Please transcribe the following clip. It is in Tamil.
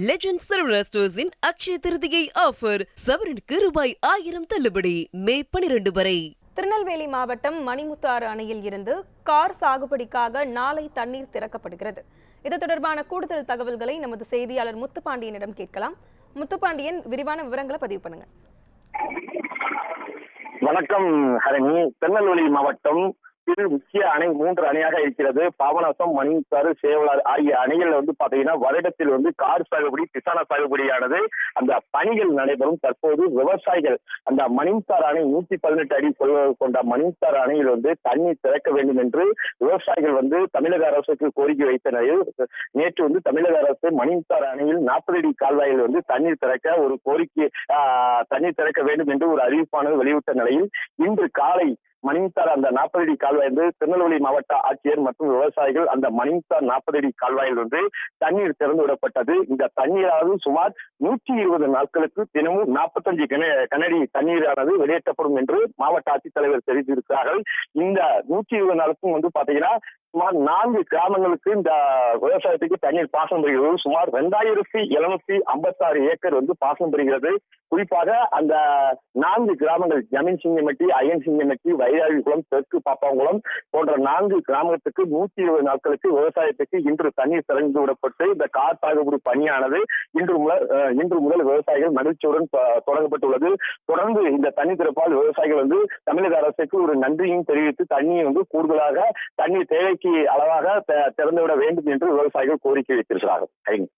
லெஜண்ட் சரவணா ஸ்டோர்ஸின் அக்ஷய திருதியை ஆஃபர் சவரனுக்கு ரூபாய் ஆயிரம் தள்ளுபடி. மே பனிரெண்டு வரை. திருநெல்வேலி மாவட்டம் மணிமுத்தாறு அணையில் இருந்து கார் சாகுபடிக்காக நாளை தண்ணீர் திறக்கப்படுகிறது. இது தொடர்பான கூடுதல் தகவல்களை நமது செய்தியாளர் முத்துப்பாண்டியனிடம் கேட்கலாம். முத்துப்பாண்டியன் விரிவான விவரங்களை பதிவு பண்ணுங்க. வணக்கம் ஹரணி. திருநெல்வேலி மாவட்டம் இரு முக்கிய அணை மூன்று அணையாக இருக்கிறது. பாபநாசம் மணிமுத்தாறு சேவலார் ஆகிய அணைகள் வந்து பாத்தீங்கன்னா வருடத்தில் வந்து கார் சாகுபடி கிசான சாகுபடியானது. அந்த பணிகள் நடைபெறும். தற்போது விவசாயிகள் அந்த மணிமுத்தாறு அணை நூத்தி பதினெட்டு அடி கொண்ட மணிமுத்தாறு அணையில் வந்து தண்ணீர் திறக்க வேண்டும் என்று விவசாயிகள் வந்து தமிழக அரசுக்கு கோரிக்கை வைத்த நிலையில் நேற்று வந்து தமிழக அரசு மணிமுத்தாறு அணையில் நாற்பது அடி கால்வாயில் வந்து தண்ணீர் திறக்க ஒரு கோரிக்கை தண்ணீர் திறக்க வேண்டும் என்று ஒரு அறிவிப்பானது வெளியிட்ட நிலையில் இன்று காலை மணிமுத்தார் அந்த நாற்பது அடி கால்வாய் வந்து திருநெல்வேலி மாவட்ட ஆட்சியர் மற்றும் விவசாயிகள் அந்த மணிமுத்தார் நாற்பது அடி கால்வாயில் வந்து தண்ணீர் திறந்து விடப்பட்டது. இந்த தண்ணீரானது சுமார் நூற்றி இருபது நாட்களுக்கு தினமும் நாற்பத்தஞ்சு கனடி தண்ணீரானது வெளியேற்றப்படும் என்று மாவட்ட ஆட்சித்தலைவர் தெரிவித்திருக்கிறார்கள். இந்த நூற்றி இருபது நாளுக்கும் வந்து பாத்தீங்கன்னா சுமார் நான்கு கிராமங்களுக்கு இந்த விவசாயத்துக்கு தண்ணீர் பாசனம் பெறுகிறது. சுமார் ரெண்டாயிரத்தி எழுநூத்தி ஐம்பத்தாறு ஏக்கர் வந்து பாசனம் பெறுகிறது. குறிப்பாக அந்த நான்கு கிராமங்கள் ஜமீன் சிங்கமட்டி அயன் சிங்கமட்டி வைராவிகுளம் தெற்கு பாப்பாங்குளம் போன்ற நான்கு கிராமத்துக்கு நூத்தி இருபது நாட்களுக்கு விவசாயத்துக்கு இன்று தண்ணீர் திறந்து விடப்பட்டு இந்த கார் சாகுபடி பணியானது இன்று முதல் இன்று முதல் விவசாயிகள் மகிழ்ச்சியுடன் தொடங்கப்பட்டுள்ளது. தொடர்ந்து இந்த தண்ணீர் திறப்பால் விவசாயிகள் வந்து தமிழக அரசுக்கு ஒரு நன்றியும் தெரிவித்து தண்ணியை வந்து கூடுதலாக தண்ணீர் தேவை அளவாக திறந்துவிட வேண்டும் என்று விவசாயிகள் கோரிக்கை வைத்திருக்கிறார்கள்.